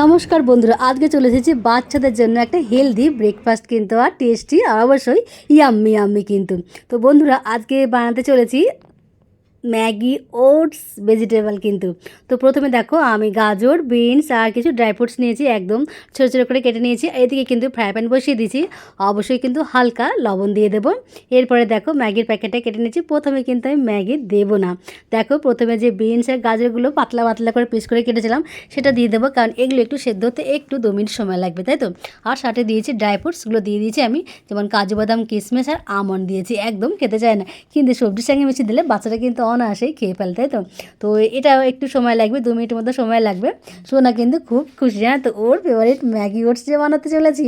নমস্কার বন্ধুরা, আজকে চলে এসেছি বাচ্চাদের জন্য একটা হেলদি ব্রেকফাস্ট কিন্তু আর টেস্টি আর অবশ্যই ইয়াম্মি আম্মি কিন্তু। তো বন্ধুরা, আজকে বানাতে চলেছি ম্যাগি, ওটস, ভেজিটেবল কিন্তু। তো প্রথমে দেখো আমি গাজর, বিনস আর কিছু ড্রাই ফ্রুটস নিয়েছি, একদম ছোটো ছোটো করে কেটে নিয়েছি। এদিকে কিন্তু ফ্রাই প্যান বসিয়ে দিয়েছি। অবশ্যই কিন্তু হালকা লবণ দিয়ে দেবো। এরপরে দেখো ম্যাগির প্যাকেটটা কেটে নিয়েছি। প্রথমে কিন্তু আমি ম্যাগি দেবো না। দেখো প্রথমে যে বিনস আর গাজরগুলো পাতলা পাতলা করে পিস করে কেটেছিলাম, সেটা দিয়ে দেবো। কারণ এগুলো একটু সেদ্ধ হতে একটু দু মিনিট সময় লাগবে, তাই তো? আর সাথে দিয়েছি ড্রাই ফ্রুটসগুলো দিয়ে দিয়েছি আমি। যেমন কাজু বাদাম কিশমিশ আর আমন্ড দিয়েছি। একদম খেতে চায় না। কিন্তু সবজির সঙ্গে মিশিয়ে দিলে বাচ্চারা কিন্তু অনায়াসেই খেয়ে ফেলে, তাই তো? তো এটাও একটু সময় লাগবে, দু মিনিটের মতো সময় লাগবে। সোনা কিন্তু খুব খুশি হ্যাঁ তো? ওর ফেভারিট ম্যাগি ওটস যে বানাতে চলেছি!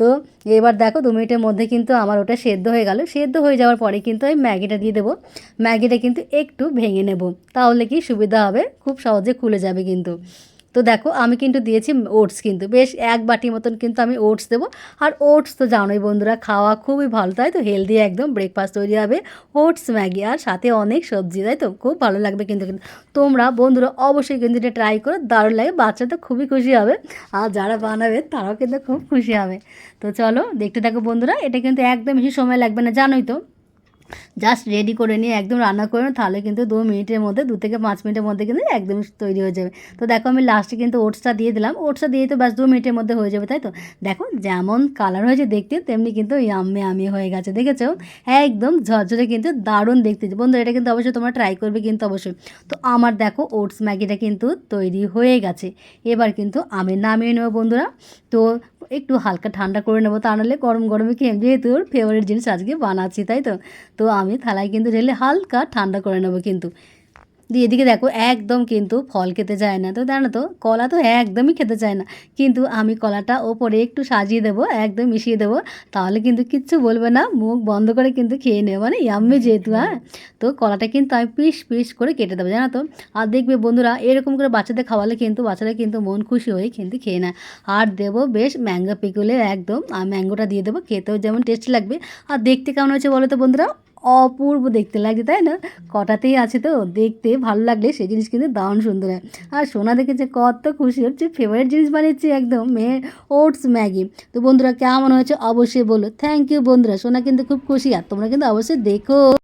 তো এবার দেখো, দু মিনিটের মধ্যে কিন্তু আমার ওটা সেদ্ধ হয়ে গেল। সেদ্ধ হয়ে যাওয়ার পরে কিন্তু আমি ম্যাগিটা দিয়ে দেবো। ম্যাগিটা কিন্তু একটু ভেঙে নেব, তাহলে কি সুবিধা হবে? খুব সহজে খুলে যাবে কিন্তু। তো দেখো, আমি কিন্তু দিয়েছি ওটস কিন্তু। বেশ এক বাটি মতন কিন্তু আমি ওটস দেবো। আর ওটস তো জানোই বন্ধুরা, খাওয়া খুবই ভালো, তাই তো? হেলদি একদম ব্রেকফাস্ট তৈরি হবে। ওটস, ম্যাগি আর সাথে অনেক সবজি, তাই তো? খুব ভালো লাগবে কিন্তু কিন্তু তোমরা বন্ধুরা অবশ্যই কিন্তু এটা ট্রাই করো, দারুণ লাগে, বাচ্চা তো খুবই খুশি হবে। আর যারা বানাবে, তারাও কিন্তু খুব খুশি হবে। তো চলো, দেখতে থাকো বন্ধুরা, এটা কিন্তু একদম বেশি সময় লাগবে না, জানোই তো? জাস্ট রেডি করে নিয়ে একদম রান্না করে তাহলে কিন্তু দু মিনিটের মধ্যে, দু থেকে পাঁচ মিনিটের মধ্যে কিন্তু একদম তৈরি হয়ে যাবে। তো দেখো আমি লাস্টে কিন্তু ওটসটা দিয়ে দিলাম। ওটসটা দিয়ে তো ব্যাস দু মিনিটের মধ্যে হয়ে যাবে, তাই তো? দেখো যেমন কালার হয়েছে দেখতে, তেমনি কিন্তু ইয়াম্মে আমি হয়ে গেছে, দেখেছ? একদম ঝরঝরে কিন্তু দারুণ দেখতে। বন্ধু এটা কিন্তু অবশ্যই তোমরা ট্রাই করবে কিন্তু অবশ্যই। তো আমার দেখো ওটস ম্যাগিটা কিন্তু তৈরি হয়ে গেছে। এবার কিন্তু আমি নামিয়ে নেব, বন্ধুরা। তো একটু হালকা ঠান্ডা করে নেব, তা নাহলে গরম গরমে খেয়ে যেহেতু ফেভারিট জিনিস আজকে বানাচ্ছি, তাই তো? তো আমি থালায় কিন্তু ঢেলে হালকা ঠান্ডা করে নেব কিন্তু। দিয়ে এদিকে দেখো, একদম কিন্তু ফল খেতে চায় না। তো জানো তো, কলা তো একদমই খেতে চায় না। কিন্তু আমি কলাটা ওপরে একটু সাজিয়ে দেবো, একদম মিশিয়ে দেবো, তাহলে কিন্তু কিচ্ছু বলবে না, মুখ বন্ধ করে কিন্তু খেয়ে নেবে। মানে ইয়াম্মি যেহেতু হ্যাঁ? তো কলাটা কিন্তু আমি পিস পিস করে কেটে দেবো, জানো তো? আর দেখবে বন্ধুরা, এরকম করে বাচ্চাদের খাওয়ালে কিন্তু, বাচ্চারা কিন্তু মন খুশি হয়ে কিন্তু খেয়ে নেয়। আর দেবো বেশ ম্যাঙ্গো পিকুলের একদম, আর ম্যাঙ্গোটা দিয়ে দেবো, খেতেও যেমন টেস্টি লাগবে। আর দেখতে কেমন হয়েছে বলো তো বন্ধুরা? অপূর্ব দেখতে লাগে, তাই না? কটাতেই আছে তো, দেখতে ভালো লাগলে সেই জিনিস কিন্তু দারুণ সুন্দর হয়। আর সোনা দেখেছে কত খুশি হচ্ছে ফেভারিট জিনিস বানিয়েছি একদম মেয়ে ওটস ম্যাগি। তো বন্ধুরা কেমন হয়েছে অবশ্যই বলো। থ্যাংক ইউ বন্ধুরা, সোনা কিন্তু খুব খুশি, আর তোমরা কিন্তু অবশ্যই দেখো।